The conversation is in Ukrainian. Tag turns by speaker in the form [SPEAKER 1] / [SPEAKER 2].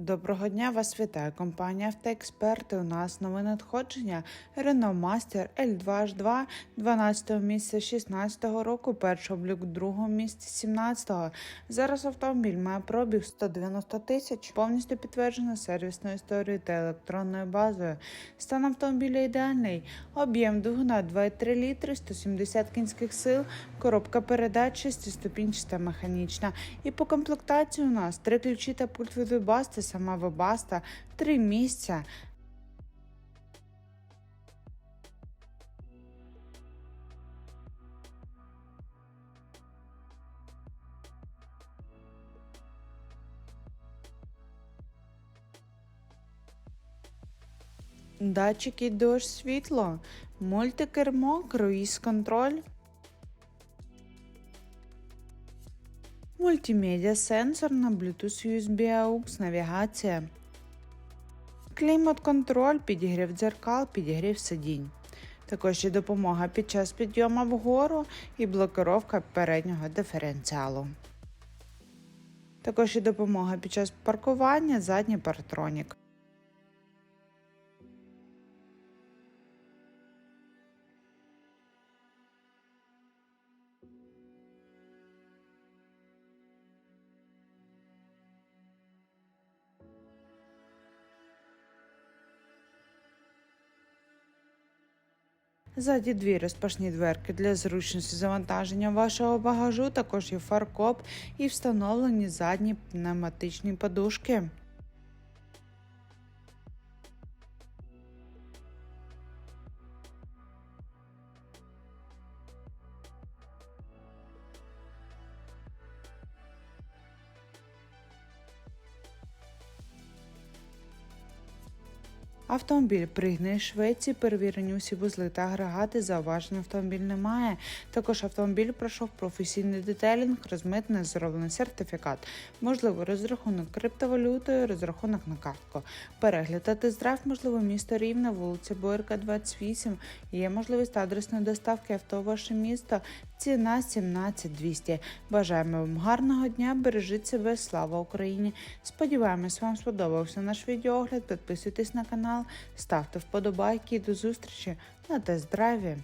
[SPEAKER 1] Доброго дня, вас вітає компанія Автоексперти. У нас нове надходження Renault Master L2H2 12 місяця 16 року, перший облік 2 місяця 17 Зараз автомобіль має пробіг 190 тисяч, повністю підтверджено сервісною історією та електронною базою. Стан автомобіля ідеальний, об'єм двигуна 2,3 літри, 170 кінських сил, коробка передач, шестиступінчаста механічна. І по комплектації у нас три ключі та пульт від Webaста, сама Webaста, три місця. Датчики дощ світло, мультикермо, круїз-контроль, мультимедіа сенсорна, Bluetooth USB AUX, навігація, клімат-контроль, підігрів дзеркал, підігрів сидінь. Також є допомога під час підйому вгору і блокировка переднього диференціалу. Також є допомога під час паркування, задній партронік. Ззаді дві розпашні дверки для зручності завантаження вашого багажу, також є фаркоп і встановлені задні пневматичні подушки. Автомобіль пригнаний Швеції, перевірені усі вузли та агрегати, зауважень автомобіль немає. Також автомобіль пройшов професійний детелінг, розмитний зроблений сертифікат, можливо, розрахунок криптовалютою, розрахунок на картку. Перегляд та тест-драйв, можливо, місто Рівне, вулиця Боярка, 28. Є можливість адресної доставки авто в ваше місто. Ціна 17200. Бажаємо вам гарного дня, бережіть себе, слава Україні! Сподіваємось, вам сподобався наш відеогляд. Підписуйтесь на канал, ставте вподобайки. До зустрічі на тест-драйві.